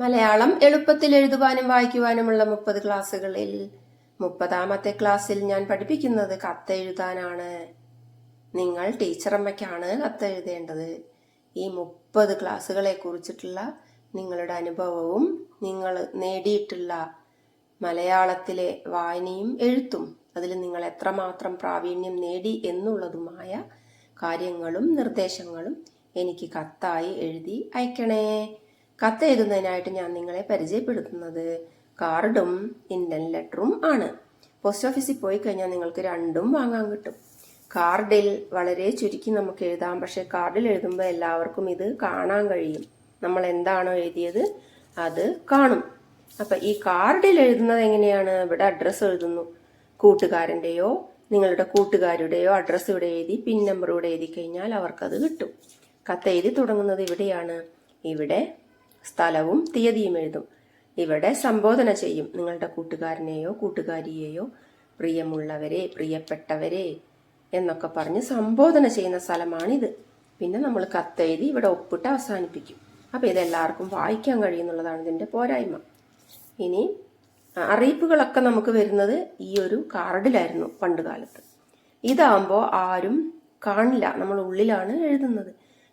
മലയാളം എളുപ്പത്തിൽ എഴുതുവാനും വായിക്കുവാനുമുള്ള മുപ്പത് ക്ലാസ്സുകളിൽ മുപ്പതാമത്തെ ക്ലാസ്സിൽ ഞാൻ പഠിപ്പിക്കുന്നത് കത്തെഴുതാനാണ്. നിങ്ങൾ ടീച്ചറമ്മയ്ക്കാണ് കത്തെഴുതേണ്ടത്. ഈ മുപ്പത് ക്ലാസ്സുകളെ കുറിച്ചിട്ടുള്ള നിങ്ങളുടെ അനുഭവവും നിങ്ങൾ നേടിയിട്ടുള്ള മലയാളത്തിലെ വായനയും എഴുത്തും അതിൽ നിങ്ങൾ എത്രമാത്രം പ്രാവീണ്യം നേടി എന്നുള്ളതുമായ കാര്യങ്ങളും നിർദ്ദേശങ്ങളും എനിക്ക് കത്തായി എഴുതി അയക്കണേ. കത്ത് എഴുതുന്നതിനായിട്ട് ഞാൻ നിങ്ങളെ പരിചയപ്പെടുത്തുന്നത് കാർഡും ഇന്ത്യൻ ലെറ്ററും ആണ്. പോസ്റ്റ് ഓഫീസിൽ പോയി കഴിഞ്ഞാൽ നിങ്ങൾക്ക് രണ്ടും വാങ്ങാൻ കിട്ടും. കാർഡിൽ വളരെ ചുരുക്കി നമുക്ക് എഴുതാം. പക്ഷേ കാർഡിൽ എഴുതുമ്പോൾ എല്ലാവർക്കും ഇത് കാണാൻ കഴിയും. നമ്മൾ എന്താണോ എഴുതിയത് അത് കാണും. അപ്പൊ ഈ കാർഡിൽ എഴുതുന്നത് എങ്ങനെയാണ്? ഇവിടെ അഡ്രസ്സ് എഴുതുന്നു. കൂട്ടുകാരന്റെയോ നിങ്ങളുടെ കൂട്ടുകാരുടെയോ അഡ്രസ്സ് ഇവിടെ എഴുതി പിൻ നമ്പർ ഇവിടെ എഴുതി കഴിഞ്ഞാൽ അവർക്കത് കിട്ടും. കത്ത് എഴുതി തുടങ്ങുന്നത് ഇവിടെയാണ്. ഇവിടെ സ്ഥലവും തീയതിയും എഴുതും. ഇവിടെ സംബോധന ചെയ്യും നിങ്ങളുടെ കൂട്ടുകാരനെയോ കൂട്ടുകാരിയെയോ പ്രിയമുള്ളവരെ പ്രിയപ്പെട്ടവരെ എന്നൊക്കെ പറഞ്ഞ് സംബോധന ചെയ്യുന്ന സ്ഥലമാണിത്. പിന്നെ നമ്മൾ കത്തെഴുതി ഇവിടെ ഒപ്പിട്ട് അവസാനിപ്പിക്കും. അപ്പോൾ ഇതെല്ലാവർക്കും വായിക്കാൻ കഴിയുന്നുള്ളതാണ് ഇതിന്റെ പോരായ്മ. ഇനി അറിയിപ്പുകളൊക്കെ നമുക്ക് വരുന്നത് ഈ ഒരു കാർഡിലായിരുന്നു പണ്ട് കാലത്ത്. ഇതാകുമ്പോൾ ആരും കാണില്ല. നമ്മൾ ഉള്ളിലാണ് എഴുതുന്നത്.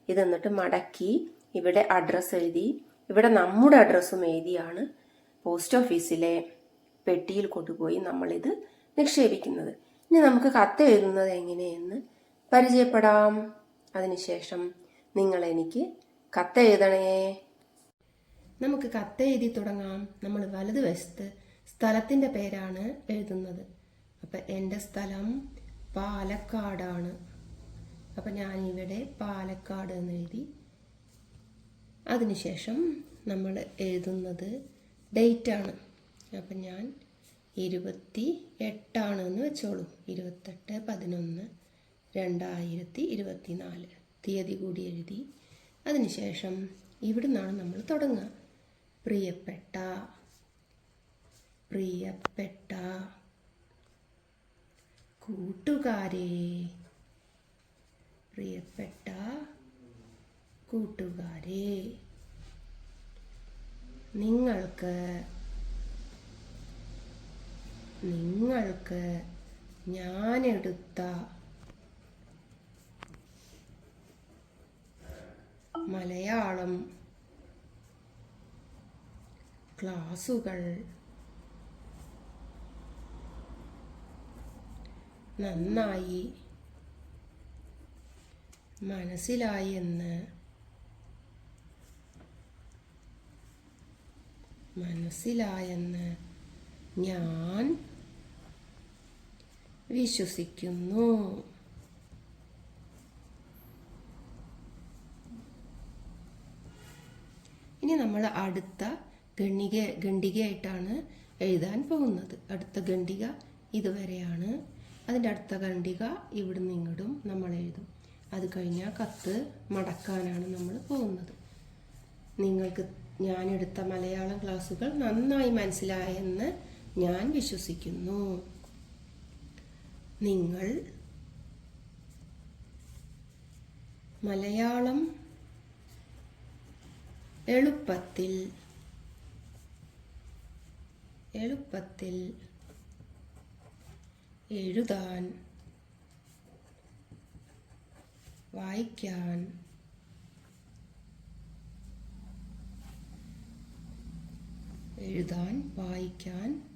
ഇത് എന്നിട്ട് മടക്കി ഇവിടെ അഡ്രസ്സ് എഴുതി ഇവിടെ നമ്മുടെ അഡ്രസ്സും എഴുതിയാണ് പോസ്റ്റ് ഓഫീസിലെ പെട്ടിയിൽ കൊണ്ടുപോയി നമ്മളിത് നിക്ഷേപിക്കുന്നത്. ഇനി നമുക്ക് കത്ത് എഴുതുന്നത് എങ്ങനെയെന്ന് പരിചയപ്പെടാം. അതിനുശേഷം നിങ്ങൾ എനിക്ക് കത്ത് എഴുതണേ. നമുക്ക് കത്ത് എഴുതി തുടങ്ങാം. നമ്മൾ വലതുവശത്ത് സ്ഥലത്തിന്റെ പേരാണ് എഴുതുന്നത്. അപ്പം എന്റെ സ്ഥലം പാലക്കാടാണ്. അപ്പം ഞാനിവിടെ പാലക്കാട് എന്ന് എഴുതി അതിനുശേഷം നമ്മൾ എഴുതുന്നത് ഡേറ്റാണ്. അപ്പം ഞാൻ ഇരുപത്തി എട്ടാണ് എന്ന് വെച്ചോളൂ. ഇരുപത്തെട്ട് പതിനൊന്ന് രണ്ടായിരത്തി ഇരുപത്തി നാല് തീയതി കൂടി എഴുതി. അതിനുശേഷം ഇവിടുന്നാണ് നമ്മൾ തുടങ്ങുക. പ്രിയപ്പെട്ട പ്രിയപ്പെട്ട കൂട്ടുകാരെ പ്രിയപ്പെട്ട കൂട്ടുകാരെ നിങ്ങൾക്ക് നിങ്ങൾക്ക് ഞാനെടുത്ത മലയാളം ക്ലാസുകൾ നന്നായി മനസ്സിലായി മനസ്സിലായെന്ന് ഞാൻ വിശ്വസിക്കുന്നു. ഇനി നമ്മൾ അടുത്ത ഗണ്ണിക ഖണ്ഡികയായിട്ടാണ് എഴുതാൻ പോകുന്നത്. അടുത്ത ഖണ്ഡിക ഇതുവരെയാണ്. അതിന്റെ അടുത്ത ഖണ്ഡിക ഇവിടുന്ന് ഇങ്ങോട്ടും നമ്മൾ എഴുതും. അത് കഴിഞ്ഞാൽ കത്ത് മടക്കാനാണ് നമ്മൾ പോകുന്നത്. നിങ്ങൾക്ക് ഞാനെടുത്ത മലയാളം ക്ലാസ്സുകൾ നന്നായി മനസ്സിലായെന്ന് ഞാൻ വിശ്വസിക്കുന്നു. നിങ്ങൾ മലയാളം എളുപ്പത്തിൽ എളുപ്പത്തിൽ എഴുതാൻ വായിക്കാൻ എഴുതാൻ വായിക്കാൻ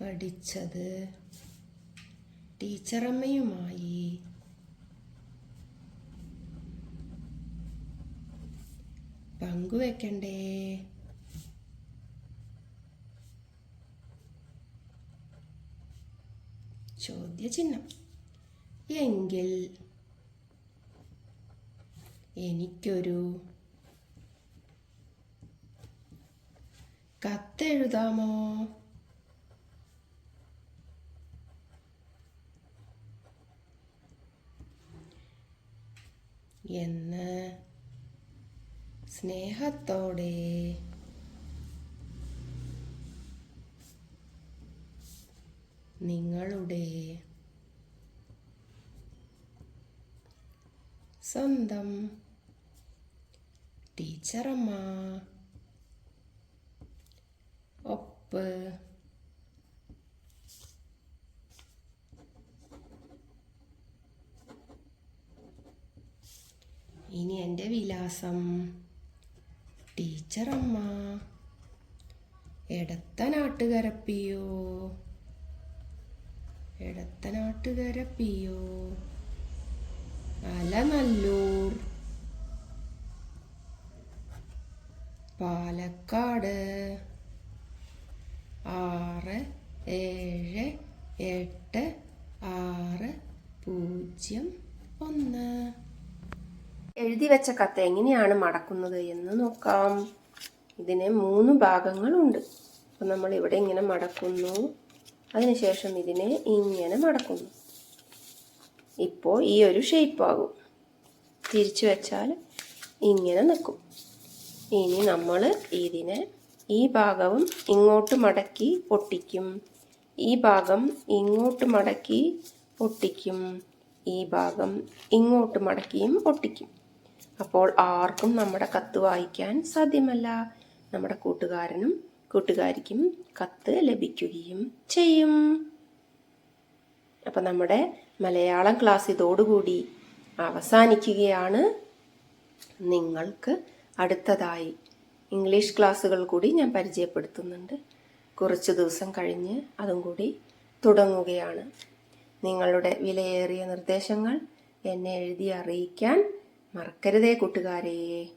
പഠിച്ചത്. ടീച്ചറമ്മയുമായി. പങ്കുവെക്കണ്ടേ? ചോദ്യചിഹ്നം. എങ്കിൽ എനിക്കൊരു കത്തെഴുതാമോ എന്ന് സ്നേഹത്തോടെ നിങ്ങളുടെ സ്വന്തം ടീച്ചറമ്മ. ഉപ്പ് ഇനി എന്റെ വിലാസം. ടീച്ചറമ്മ Edathanattukara P O Edathanattukara P O Alanallur Palakkad. ആറ് ഏഴ് എട്ട് ആറ് പൂജ്യം ഒന്ന്. എഴുതി വെച്ച കത്ത് എങ്ങനെയാണ് മടക്കുന്നത് എന്ന് നോക്കാം. ഇതിന് മൂന്ന് ഭാഗങ്ങളുണ്ട്. അപ്പം നമ്മൾ ഇവിടെ ഇങ്ങനെ മടക്കുന്നു. അതിനുശേഷം ഇതിനെ ഇങ്ങനെ മടക്കുന്നു. ഇപ്പോൾ ഈ ഒരു ഷേപ്പ് ആകും. തിരിച്ചു വെച്ചാൽ ഇങ്ങനെ നിൽക്കും. ഇനി നമ്മൾ ഇതിനെ ഈ ഭാഗവും ഇങ്ങോട്ട് മടക്കി പൊട്ടിക്കും. ഈ ഭാഗം ഇങ്ങോട്ട് മടക്കി പൊട്ടിക്കും. ഈ ഭാഗം ഇങ്ങോട്ട് മടക്കിയും ഒട്ടിക്കും അപ്പോൾ ആർക്കും നമ്മുടെ കത്ത് വായിക്കാൻ സാധ്യമല്ല. നമ്മുടെ കൂട്ടുകാരനും കൂട്ടുകാരിക്കും കത്ത് ലഭിക്കുകയും ചെയ്യും. അപ്പം നമ്മുടെ മലയാളം ക്ലാസ് ഇതോടുകൂടി അവസാനിക്കുകയാണ്. നിങ്ങൾക്ക് അടുത്തതായി ഇംഗ്ലീഷ് ക്ലാസ്സുകൾ കൂടി ഞാൻ പരിചയപ്പെടുത്തുന്നുണ്ട്. കുറച്ച് ദിവസം കഴിഞ്ഞ് അതും കൂടി തുടങ്ങുകയാണ്. നിങ്ങളുടെ വിലയേറിയ നിർദ്ദേശങ്ങൾ എന്നെ എഴുതി അറിയിക്കാൻ മറക്കരുതേ കൂട്ടുകാരേ.